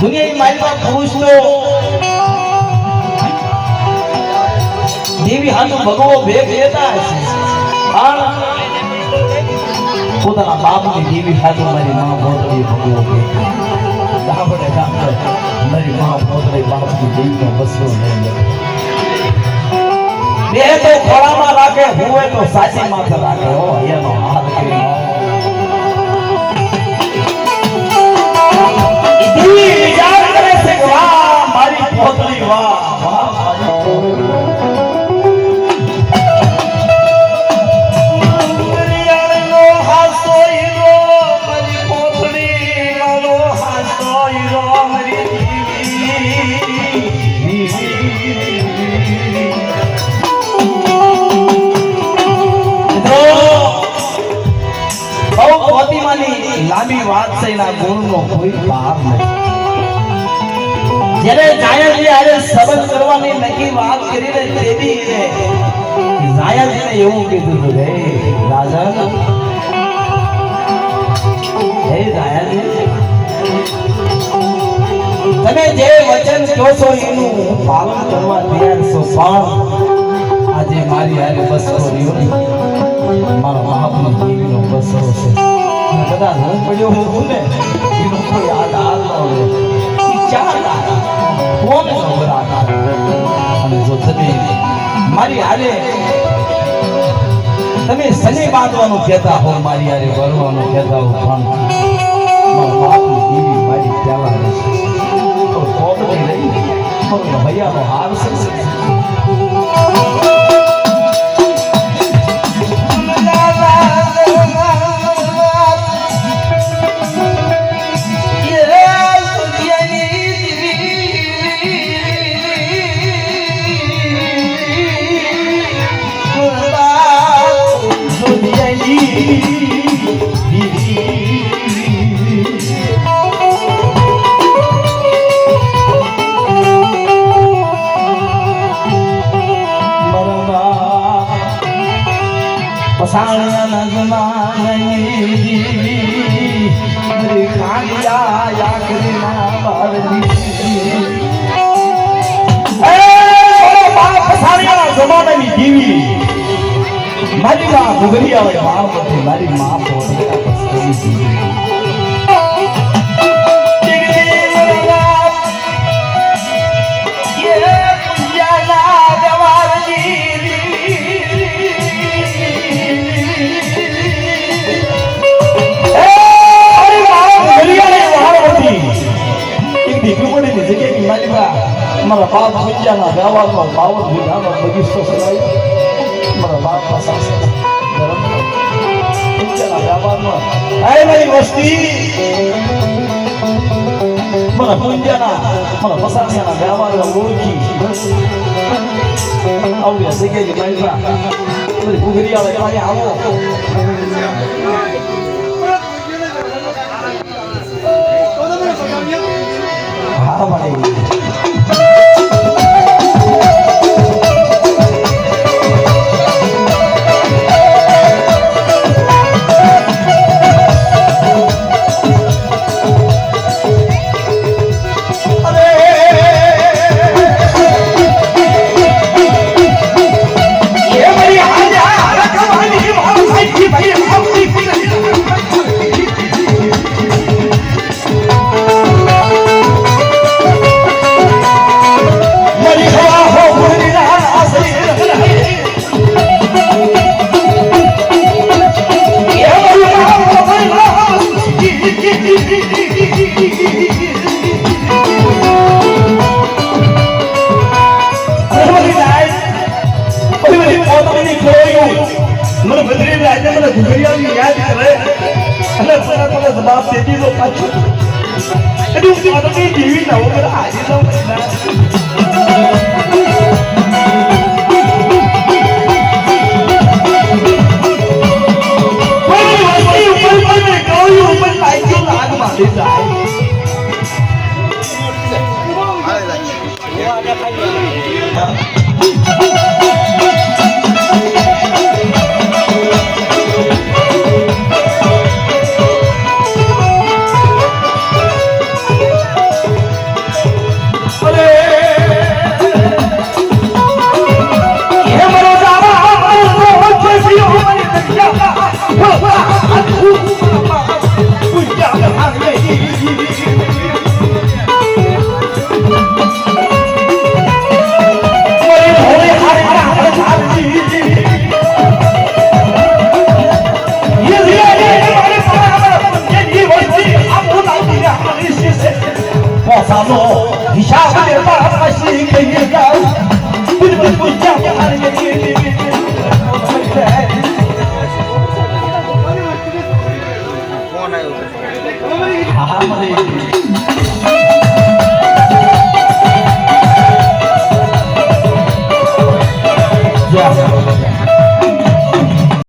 দুনিয়ায় মাইলবা পুরুষ તો દેવી હાથ ભગવો ભેગ લેતા હશે પણ પોતાના બાપની દેવી હાથ મારી મા ભોતરી ભગવો ભેગ ડાબડે ડાબડે મારી મા ભોતરી બાપની દેવીનો બસરો નહીં બે તો ખોળામાં રાખે હોય તો સાચી માથે રાખે હો એનો હા મિત્રો, વાહ મોતીમાની લાંબી વાત છે એના ગુણનો કોઈ પાર નથી. જ્યારે જાયજી આજે સબંધ કરવાની નક્કી વાત કરીને તેદી એને જાયજીને એવું કીધું હતું, હે રાજન, હે જાયજી તમે જે વચન કહો છો એનું હું પાલન કરવા તૈયાર છું, પણ આજે મારી હારે બસરો રહ્યો મારો મહાત્મા દેવીનો બસરો છે. કદાચ હું પડ્યો હું ને, એનો કોઈ હાથ ન હોય. ચાર કોણ નવરા અને જો તમે મારી હારે તમે સની બાંધવાનું કહેતા હો, મારી હારે વરવાનું કહેતા હો, પણ મારા બાપની દેવી મારી પ્યાલા રહેશે તો હાર છે. પસાણ્યા નજમાની ખાડિયા બારની બાપ પસાણ્યા જમાનાની દીવી મારી માં ગુગરી આવે માં મારી માં મારા બાપ પૂજાના વ્યવહારમાં બાવન વીઘાનો બગીચો ચલાવ્યો મારા બાપ પૂજાના વ્યવહારમાં આય મારી વસ્તી. મારા પૂજાના મારા પસાસિયાના વ્યવહારમાં ઓળખી. આવ્યા જગ્યાએ મારી કે ભાઈ. આવો મને બદરી આજે મને ઘુઘરિયાની યાદ કરે. અને મને જવાબ દે દીધો પાછો. એટલે હું જીવી ના હું બધા ভালো হিসাবের পাশাপাশি খেয়ে যাও। বুঝবুঝ বুঝা আমার